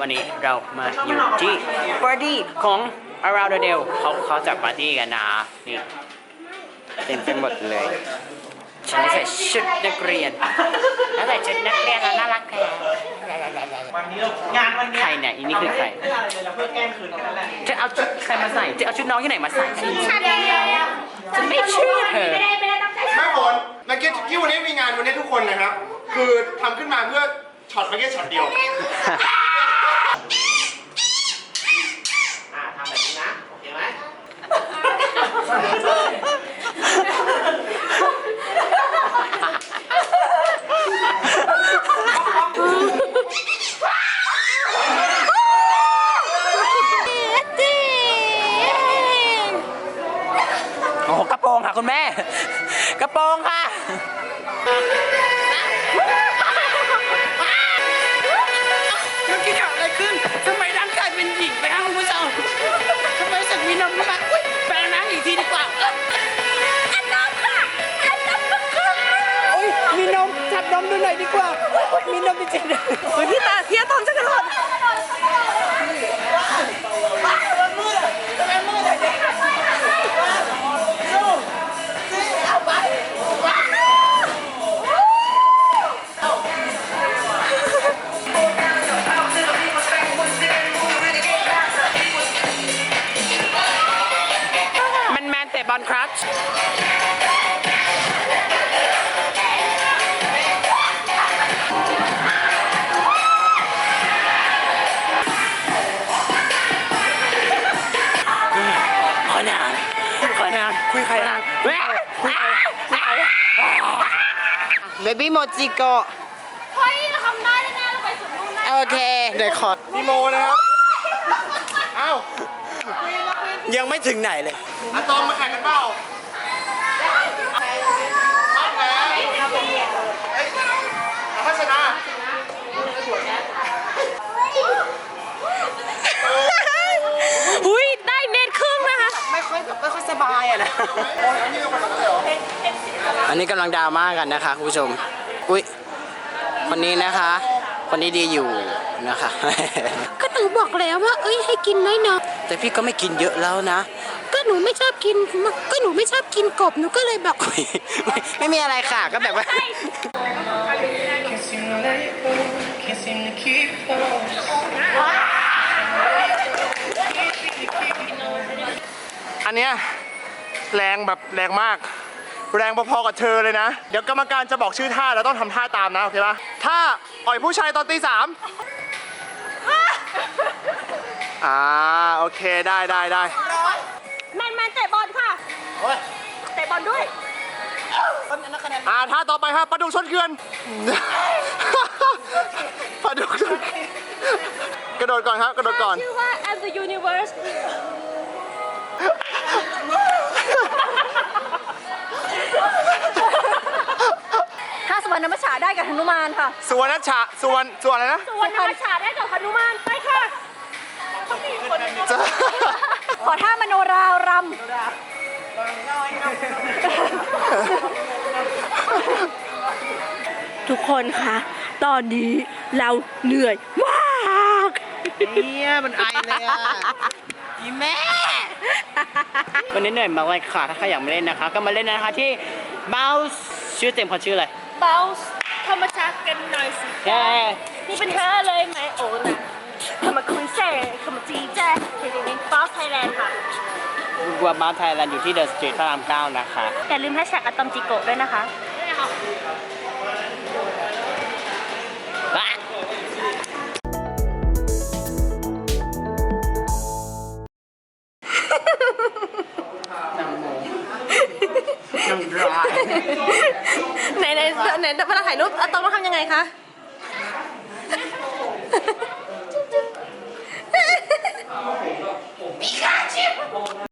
วันนี้เรามาอยู่ที่ปาร์ตี้ของ Around the Dale เขาเขาจัดปาร์ตี้กันนะนี่เต็มไปหมดเลยฉันใส่ชุดนักเรียนแล้วใส่ชุดนักเรียนน่ารักแค่วันนี้เรางานวันนี้ใครเนี่ยอีนี่คือใครไม่อะไรเลยเราเพื่อแกล้งคืนกันแหละจะเอาชุดใครมาใส่จะเอาชุดน้องที่ไหนมาใส่ฉันเดียวฉันไม่เชื่อเธอไม่ได้ไม่ได้ตั้งใจแม่ฝนนักเก็ตที่วันนี้มีงานวันนี้ทุกคนนะครับ คือทำขึ้นมาเพื่อช็อตนักเก็ตช็อตเดียว อ่าทำแบบนี้นะ โอเคไหม โอ้โห กระโปรงค่ะคุณแม่ กระโปรงค่ะมันเกิดอะไรขึ้นทำไมร่างกายเป็นหญิงไปคะคุณผู้ชมทำไมรู้สึกมีนมขึ้นมาอุ้ยแปลงร่างอีกทีดีกว่าเอ้ยอันน้องค่ะอันน้องค่ะโอ้ยมีนมจับนมดูหน่อยดีกว่าอุ๊ยมีนมจริงๆเลยเฮ้ยพี่ตาพี่อาตอมจะกระโดด มันแมนเตะบอลครับขอนานขอนานคุยใครนานคุยใครคุยใครเบบี้โมจิโกเฮ้ยเราทำได้แน่ๆเราไปสุดนู่นนะโอเค เดี๋ยวขอพี่โมนะครับ เอ้า ยังไม่ถึงไหนเลยอะตอมมาแข่งกันเปล่าเอาแล้วเฮ้ยถ้าชนะอุ้ยได้เมตรครึ่งนะคะไม่ค่อยไม่ค่อยสบายอะนะอันนี้เรามาทำอะไรเหรออันนี้กำลังดราม่ากันนะคะคุณผู้ชม อุ้ยคนนี้นะคะ คนนี้ดีอยู่ นะคะก็หนูบอกแล้วว่า เอ้ยให้กินน้อยแต่พี่ก็ไม่กินเยอะแล้วนะๆก็หนูไม่ชอบกินก็หนูไม่ชอบกินกบหนูก็เลยแบบอุ๊ยไม่ไม่มีอะไรค่ะก็แบบว่า Can't seem to let it go, can't seem to keep close. อันเนี้ยแรงแบบแรงมาก แรงพอๆกับเธอเลยนะ เดี๋ยวกรรมการจะบอกชื่อท่าแล้วต้องทำท่าตามนะ โอเคปะท่าอ่อยผู้ชายตอนตีสาม อ่าโอเคได้ได้ได้แมนแมนเตะบอลค่ะเตะบอลด้วยอ่าท่าต่อไปครับปลาดุกชนเกลือนปลาดุกชนกระโดดก่อนครับกระโดดก่อนชื่อว่า and the universe ถ้าสวรรณมัชชาได้กับหนุมานค่ะ สุวรรณชาสุวรรณสุวรรณอะไรนะสวรรณมัชชาได้กับหนุมานไปค่ะ จะขอท่ามโนราวรำทุกคนคะ ตอนนี้เราเหนื่อยมากเนี่ยมันไอเลยอะอีแม่วันนี้เหนื่อยมากเลยค่ะ ถ้าใครอยากมาเล่นนะคะ ก็มาเล่นนะคะที่ Mouse ชื่อเต็มเขาชื่ออะไรเบาธรรมชาติกันหน่อยสิแค่มีปัญหาเลยไหมโอ้นะ ข้ามจีแจ้เฮ้ยฟอสไทยแลนด์ค่ะบัวบ้าไทยแลนด์อยู่ที่เดอะสตรีทพระรามเก้านะคะ อย่าลืมแฮชแท็กอะตอมจิโกะด้วยนะคะบ้านังโมนังดรายไหนไหนไหนเวลาถ่ายรูปอะตอมต้องทำยังไงคะ 你看去